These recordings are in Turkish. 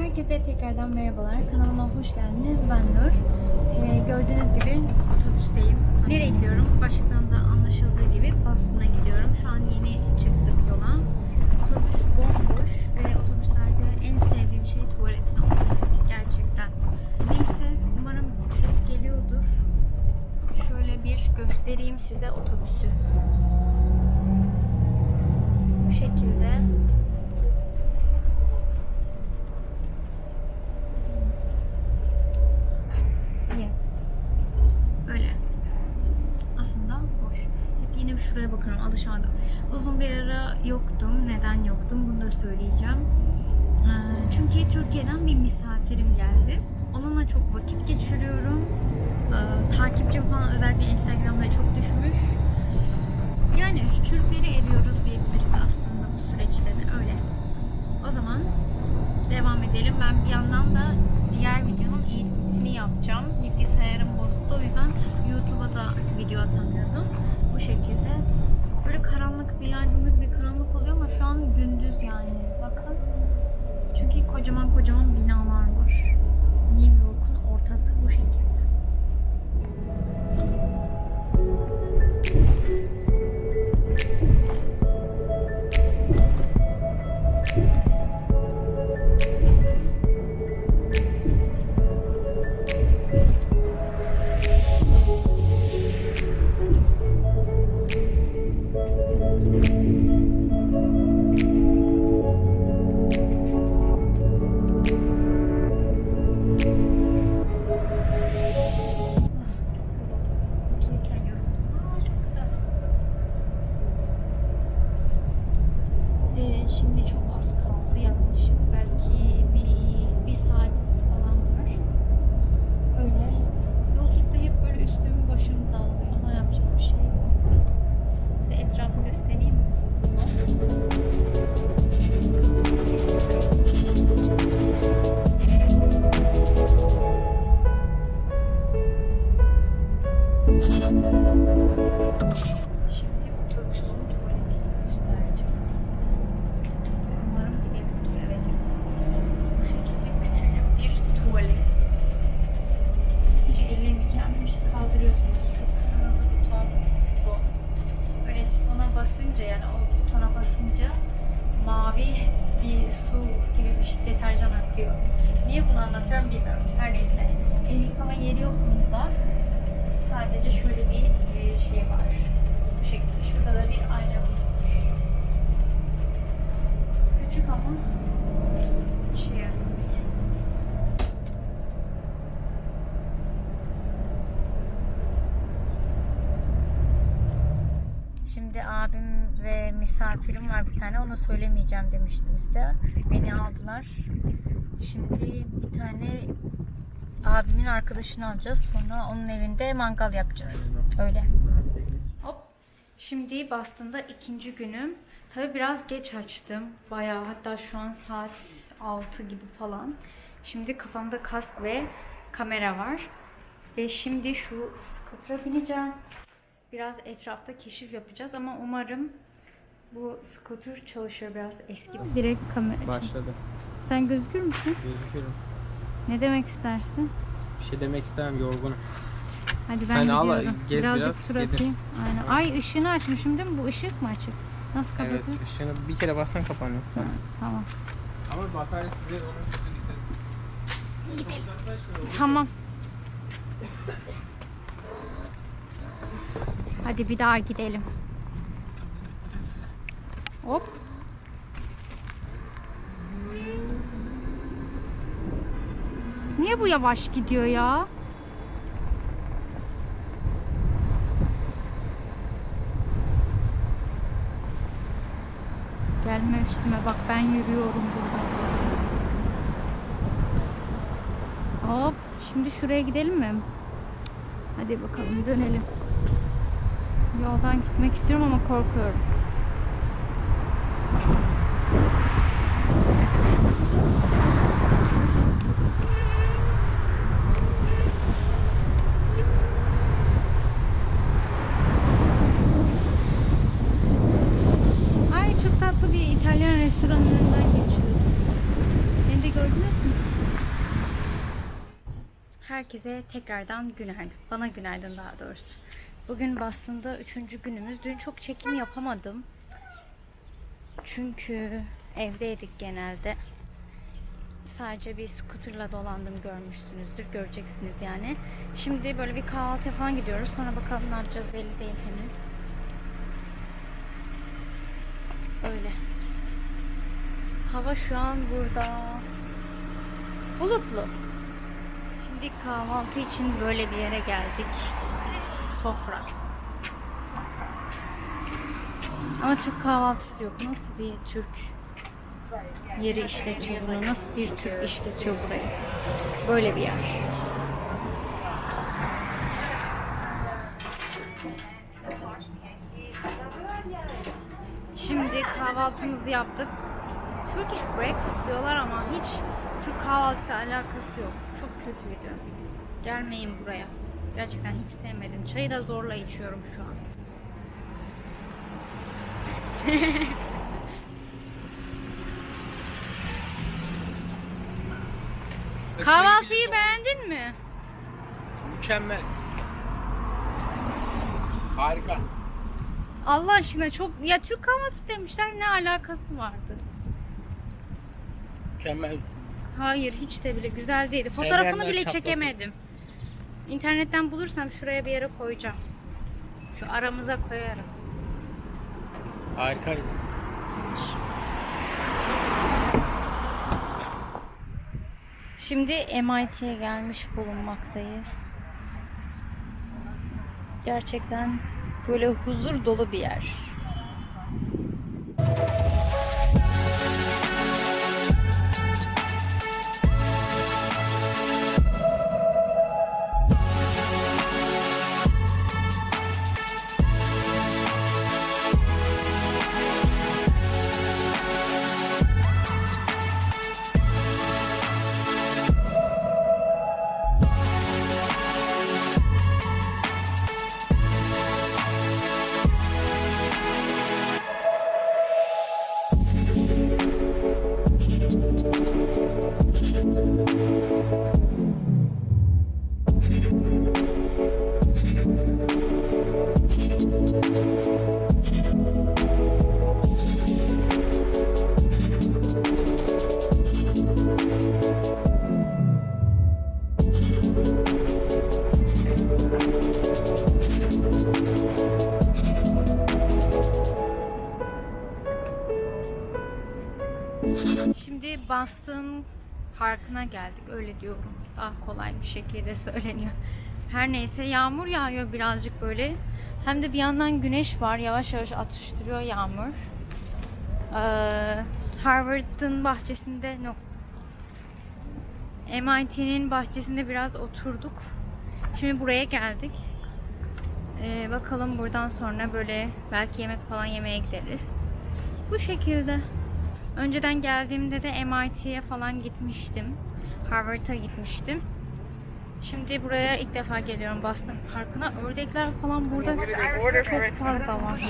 Herkese tekrardan merhabalar. Kanalıma hoş geldiniz. Ben Nur. Ee, gördüğünüz gibi otobüsteyim. Nereye gidiyorum? Başlıktan da anlaşıldığı gibi Boston'a gidiyorum. Şu an yeni çıktık yola. Otobüs bomboş ve otobüslerde en sevdiğim şey tuvaletin olması. Gerçekten. Neyse umarım ses geliyordur. Şöyle bir göstereyim size otobüsü. Bu şekilde. İyi. Öyle. Aslında boş. Hep yine bir şuraya bakarım alışamadım. Uzun bir ara yoktum. Neden yoktum bunu da söyleyeceğim. Ee, Çünkü Türkiye'den bir misafirim geldi. Onunla çok vakit geçiriyorum. Ee, Takipçim falan özellikle Instagram'da çok düşmüş. Yani Türkleri eriyoruz diyebiliriz aslında bu süreçte de öyle. O zaman devam edelim. Ben bir yandan da diğer videonun editini yapacağım. Bilgisayarım bozuktu o yüzden YouTube'a da video atamıyordum. Bu şekilde. Böyle karanlık bir aydınlık bir karanlık oluyor ama şu an gündüz yani. Bakın. Çünkü kocaman kocaman binalar var. New York'un ortası bu şekilde. Şimdi çok az kaldı. Yaklaşık belki bir, bir saatimiz falan var. Öyle. Yolculukta hep böyle üstüm başım dağılıyor ama yapacak bir şey yok. Size etrafı göstereyim mi? Onu söylemeyeceğim demiştim size. Beni aldılar. Şimdi bir tane abimin arkadaşını alacağız. Sonra onun evinde mangal yapacağız. Öyle. Hop. Şimdi Boston'da ikinci günüm. Tabi biraz geç açtım. Bayağı hatta şu an saat 6 gibi falan. Şimdi kafamda kask ve kamera var. Ve şimdi şu scooter'a bineceğim. Biraz etrafta keşif yapacağız ama umarım bu scooter çalışır biraz eski. Direkt kamera. Başladı. Sen gözükür müsün? Gözüküyorum. Ne demek istersin? Bir şey demek istemem yorgunum. Hadi ben Sen al, gidiyorum. gez Birazcık biraz, tur atayım. gelirsin. Aynen. Ay ışığını açmışım değil mi? Bu ışık mı açık? Nasıl Evet kapatıyorsun? ışığını bir kere bassan kapanıyor. Ha, Tamam. Ama batarya size onun Tamam. Hadi bir daha gidelim. Hop. Niye bu yavaş gidiyor ya? Gelme üstüme bak ben yürüyorum burada. Hop. Şimdi şuraya gidelim mi? Hadi bakalım dönelim. Yoldan gitmek istiyorum ama korkuyorum. Ay çok tatlı bir İtalyan restoranın önünden geçiyorum. Beni de gördünüz mü? Herkese tekrardan günaydın. Bana günaydın daha doğrusu. Bugün Boston'da üçüncü günümüz. Dün çok çekim yapamadım. Çünkü evdeydik genelde. Sadece bir scooterla dolandım görmüşsünüzdür. Göreceksiniz yani. Şimdi böyle bir kahvaltıya falan gidiyoruz. Sonra bakalım ne yapacağız belli değil henüz. Öyle. Hava şu an burada bulutlu. Şimdi kahvaltı için böyle bir yere geldik. Sofra. Ama Türk kahvaltısı yok. Nasıl bir Türk yeri işletiyor bunu? Nasıl bir Türk işletiyor burayı? Böyle bir yer. Şimdi kahvaltımızı yaptık. Turkish breakfast diyorlar ama hiç Türk kahvaltısı alakası yok. Kötüydü. Gelmeyin buraya. Gerçekten hiç sevmedim. Çayı da zorla içiyorum şu an. Kahvaltıyı beğendin mi? Mükemmel. Harika. Allah aşkına çok ya Türk kahvaltısı demişler ne alakası vardı? Mükemmel. Hayır hiç de bile güzel değildi. Fotoğrafını bile çatlasın. çekemedim. İnternetten bulursam şuraya bir yere koyacağım. Şu aramıza koyarım. Harikaydı. Şimdi MIT'ye gelmiş bulunmaktayız. Gerçekten böyle huzur dolu bir yer. Parkı'na geldik öyle diyorum. Daha kolay bir şekilde söyleniyor. Her neyse yağmur yağıyor birazcık böyle. Hem de bir yandan güneş var. Yavaş yavaş atıştırıyor yağmur. Ee, Harvard'ın bahçesinde no, MIT'nin bahçesinde biraz oturduk. Şimdi buraya geldik. Ee, bakalım buradan sonra böyle belki yemek falan yemeye gideriz. Bu şekilde. Önceden geldiğimde de MIT'ye falan gitmiştim. Harvard'a gitmiştim. Şimdi buraya ilk defa geliyorum Boston Parkı'na. Ördekler falan burada çok fazla var.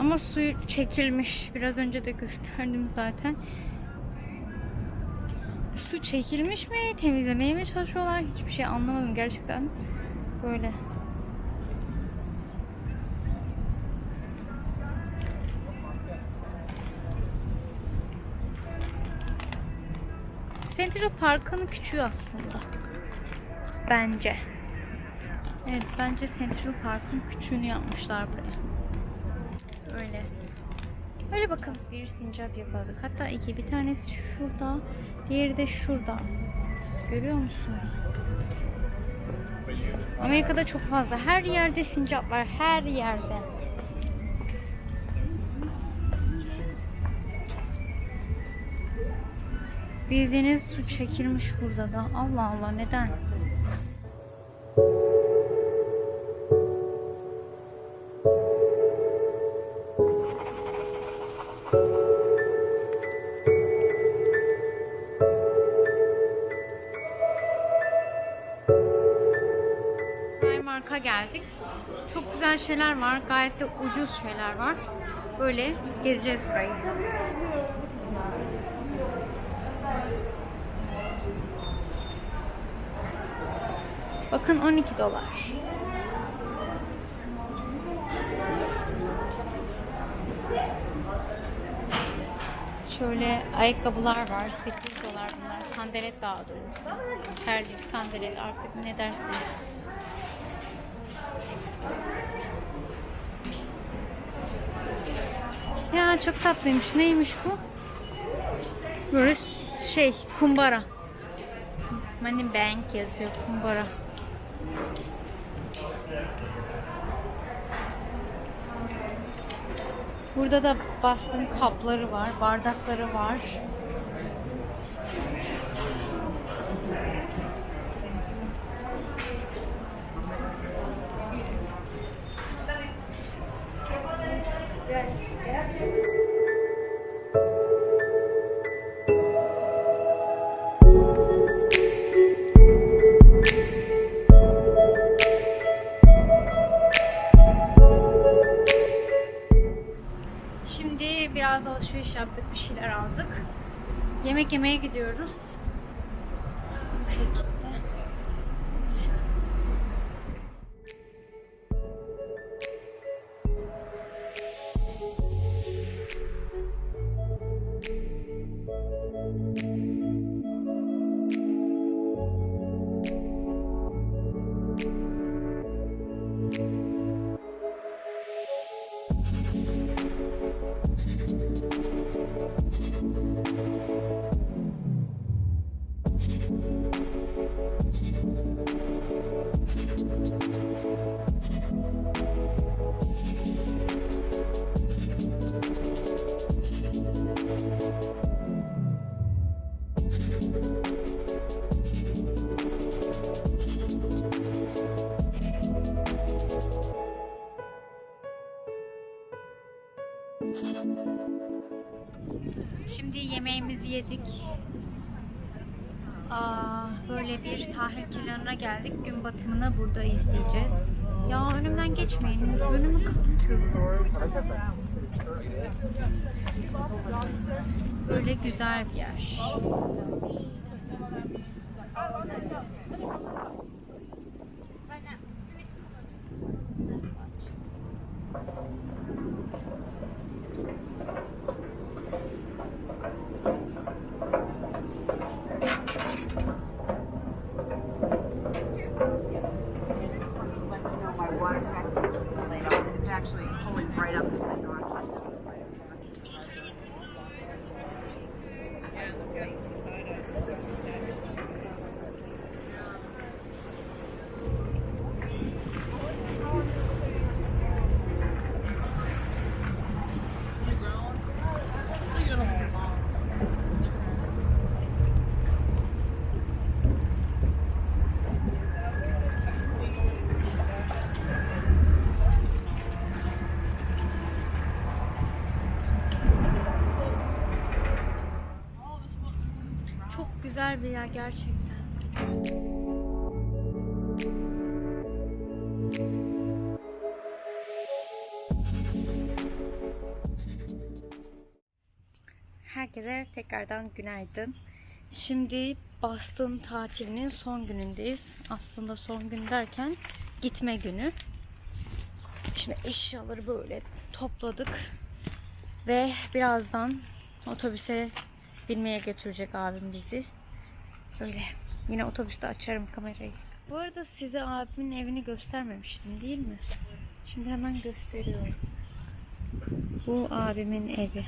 Ama suyu çekilmiş. Biraz önce de gösterdim zaten. Su çekilmiş mi? Temizlemeye mi çalışıyorlar? Hiçbir şey anlamadım gerçekten. Böyle. Central Park'ın küçüğü aslında. Bence. Evet bence Central Park'ın küçüğünü yapmışlar buraya. Öyle. Öyle bakalım. Bir sincap yakaladık. Hatta iki. Bir tanesi şurada. Diğeri de şurada. Görüyor musunuz? Amerika'da çok fazla. Her yerde sincap var. Her yerde. Bildiğiniz su çekilmiş burada da. Allah Allah neden? Primark'a geldik. Çok güzel şeyler var. Gayet de ucuz şeyler var. Böyle gezeceğiz burayı. Bakın 12 dolar. Şöyle ayakkabılar var. 8 dolar bunlar. Sandalet daha doğrusu. Terlik, sandalet artık ne dersiniz. Ya çok tatlıymış. Neymiş bu? Böyle şey kumbara. Money Bank yazıyor kumbara. Burada da Boston kapları var, bardakları var. Şimdi Yemek yemeye gidiyoruz. Sahil kenarına geldik. Gün batımını burada izleyeceğiz. Ya önümden geçmeyin. Önümü kapatın. Böyle güzel bir yer. Water is laid out. It's actually pulling right up to my door. Yer gerçekten. Herkese tekrardan günaydın. Şimdi Boston tatilinin son günündeyiz. Aslında son gün derken gitme günü. Şimdi eşyaları böyle topladık. Ve birazdan otobüse binmeye götürecek abim bizi. Böyle. Yine otobüste açarım kamerayı. Bu arada size abimin evini göstermemiştim değil mi? Şimdi hemen gösteriyorum. Bu abimin evi.